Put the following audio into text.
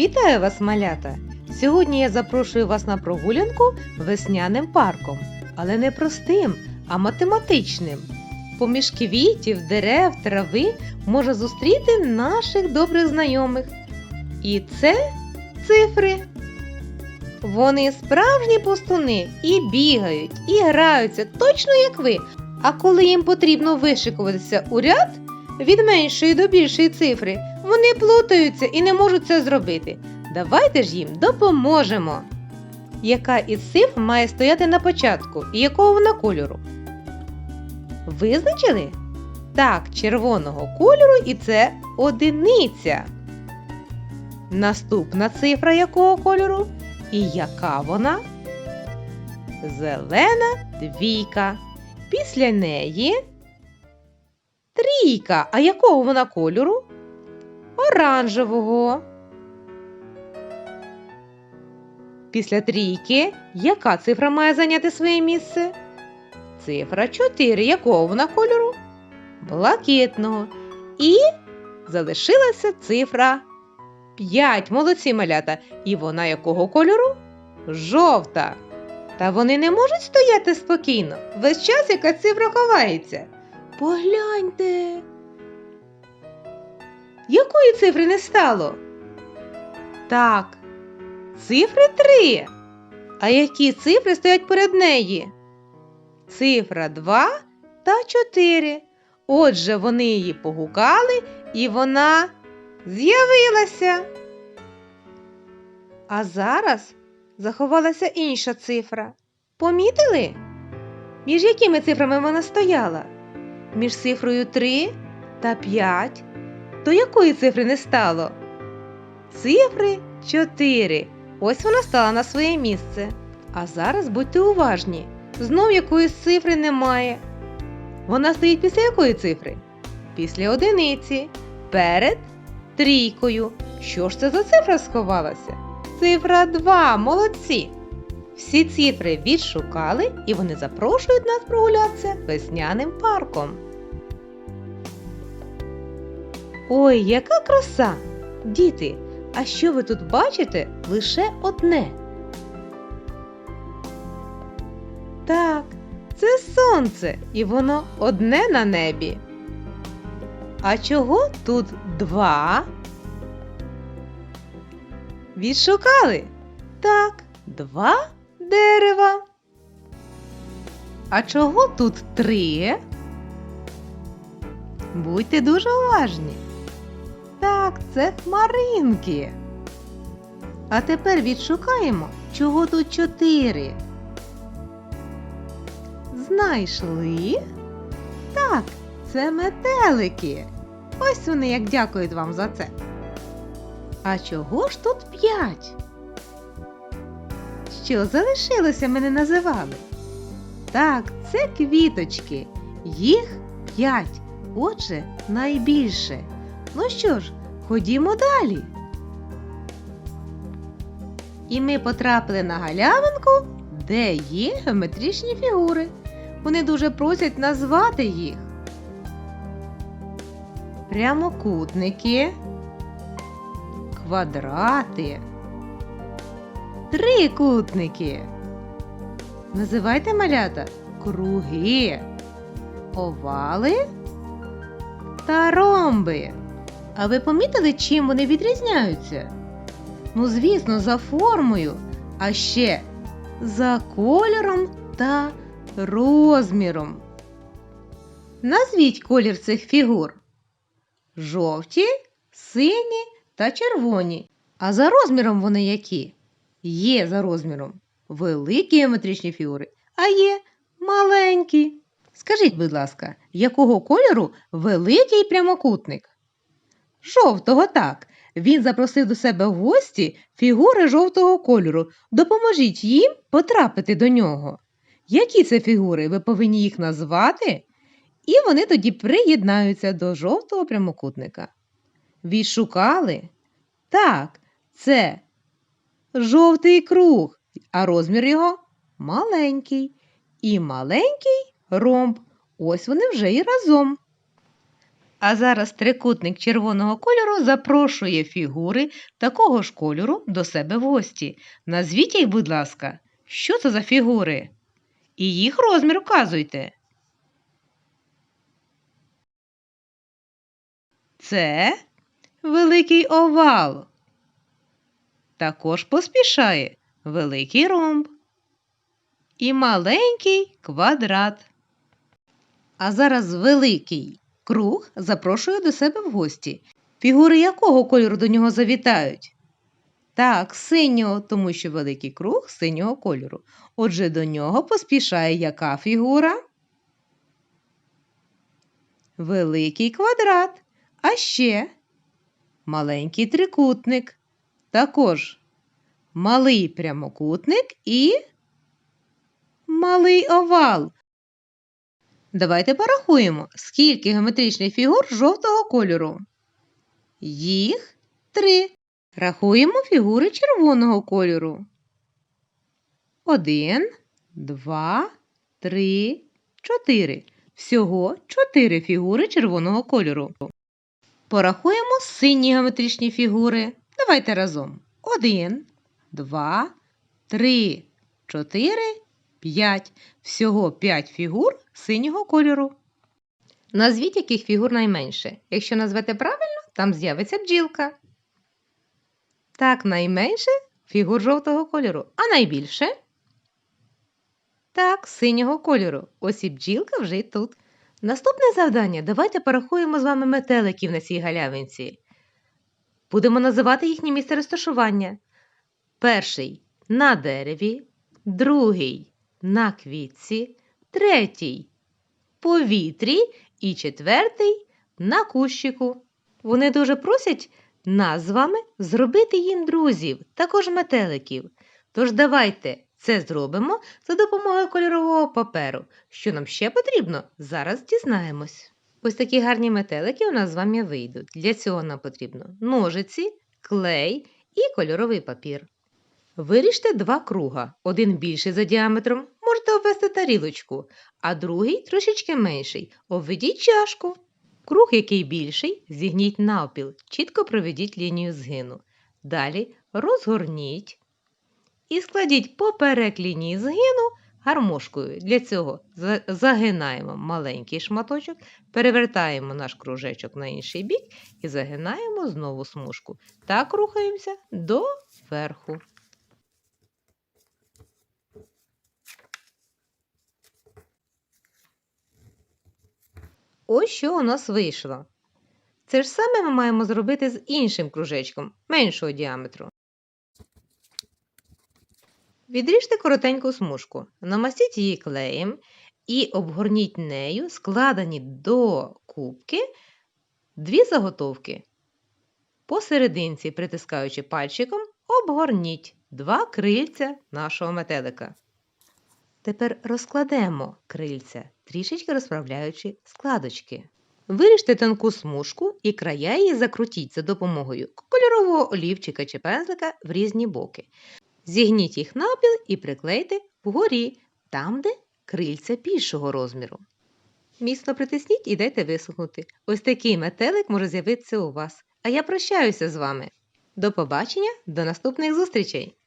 Вітаю вас, малята! Сьогодні я запрошую вас на прогулянку весняним парком, але не простим, а математичним. Поміж квітів, дерев, трави можна зустріти наших добрих знайомих. І це цифри. Вони справжні пустуни і бігають, і граються точно як ви. А коли їм потрібно вишикуватися у ряд від меншої до більшої цифри, вони плутаються і не можуть це зробити. Давайте ж їм допоможемо. Яка із цифр має стояти на початку і якого вона кольору? Визначили? Так, червоного кольору і це одиниця. Наступна цифра якого кольору? І яка вона? Зелена двійка. Після неї трійка. А якого вона кольору? Оранжевого. Після трійки яка цифра має зайняти своє місце? Цифра 4. Якого вона кольору? Блакитного. І залишилася цифра 5. Молодці малята. І вона якого кольору? Жовта. Та вони не можуть стояти спокійно. Весь час яка цифра ховається. Погляньте. Якої цифри не стало? Так, цифри 3. А які цифри стоять перед неї? Цифра 2 та 4. Отже, вони її погукали, і вона з'явилася. А зараз заховалася інша цифра. Помітили? Між якими цифрами вона стояла? Між цифрою 3 та 5. До якої цифри не стало? Цифри 4. Ось вона стала на своє місце. А зараз будьте уважні. Знов якоїсь цифри немає. Вона стоїть після якої цифри? Після одиниці. Перед трійкою. Що ж це за цифра сховалася? Цифра 2. Молодці! Всі цифри відшукали і вони запрошують нас прогулятися весняним парком. Ой, яка краса! Діти, а що ви тут бачите лише одне? Так, це сонце, і воно одне на небі. А чого тут два? Відшукали? Так, два дерева. А чого тут три? Будьте дуже уважні. Так, це хмаринки. А тепер відшукаємо, чого тут чотири. Знайшли? Так, це метелики. Ось вони як дякують вам за це. А чого ж тут п'ять? Що залишилося мене називали? Так, це квіточки. Їх п'ять. Отже, найбільше. Ну що ж, ходімо далі. І ми потрапили на галявинку, де є геометричні фігури. Вони дуже просять назвати їх. Прямокутники, квадрати, трикутники. Називайте малята круги, овали та ромби. А ви помітили, чим вони відрізняються? Ну, звісно, за формою, а ще за кольором та розміром. Назвіть колір цих фігур. Жовті, сині та червоні. А за розміром вони які? Є за розміром великі геометричні фігури, а є маленькі. Скажіть, будь ласка, якого кольору великий прямокутник? Жовтого так. Він запросив до себе в гості фігури жовтого кольору. Допоможіть їм потрапити до нього. Які це фігури? Ви повинні їх назвати, і вони тоді приєднаються до жовтого прямокутника. Відшукали? Так, це жовтий круг, а розмір його маленький. І маленький ромб. Ось вони вже і разом. А зараз трикутник червоного кольору запрошує фігури такого ж кольору до себе в гості. Назвіть їх, будь ласка, що це за фігури? І їх розмір вказуйте. Це великий овал. Також поспішає великий ромб і маленький квадрат. А зараз великий круг запрошує до себе в гості. Фігури якого кольору до нього завітають? Так, синього, тому що великий круг синього кольору. Отже, до нього поспішає яка фігура? Великий квадрат. А ще маленький трикутник. Також малий прямокутник і малий овал. Давайте порахуємо, скільки геометричних фігур жовтого кольору. Їх три. Рахуємо фігури червоного кольору. Один, два, три, чотири. Всього чотири фігури червоного кольору. Порахуємо сині геометричні фігури. Давайте разом. Один, два, три, чотири, п'ять. Всього п'ять фігур синього кольору. Назвіть, яких фігур найменше. Якщо назвете правильно, там з'явиться бджілка. Так, найменше фігур жовтого кольору, а найбільше так, синього кольору. Ось і бджілка вже й тут. Наступне завдання. Давайте порахуємо з вами метеликів на цій галявинці. Будемо називати їхнє місце розташування. Перший на дереві, другий на квітці, третій повітрі і четвертий на кущику. Вони дуже просять нас з вами зробити їм друзів, також метеликів. Тож давайте це зробимо за допомогою кольорового паперу. Що нам ще потрібно, зараз дізнаємось. Ось такі гарні метелики у нас з вами вийдуть. Для цього нам потрібно ножиці, клей і кольоровий папір. Виріжте два круга. Один більший за діаметром, можете обвести тарілочку, а другий трошечки менший. Обведіть чашку. Круг, який більший, зігніть навпіл, чітко проведіть лінію згину. Далі розгорніть і складіть поперек лінії згину гармошкою. Для цього загинаємо маленький шматочок, перевертаємо наш кружечок на інший бік і загинаємо знову смужку. Так рухаємося до верху. Ось що у нас вийшло. Це ж саме ми маємо зробити з іншим кружечком меншого діаметру. Відріжте коротеньку смужку, намастіть її клеєм і обгорніть нею складені до кубки дві заготовки. Посерединці, притискаючи пальчиком, обгорніть два крильця нашого метелика. Тепер розкладемо крильця, трішечки розправляючи складочки. Виріжте тонку смужку і края її закрутіть за допомогою кольорового олівчика чи пензлика в різні боки. Зігніть їх напіл і приклейте вгорі, там, де крильця більшого розміру. Міцно притисніть і дайте висохнути. Ось такий метелик може з'явитися у вас. А я прощаюся з вами. До побачення, до наступних зустрічей!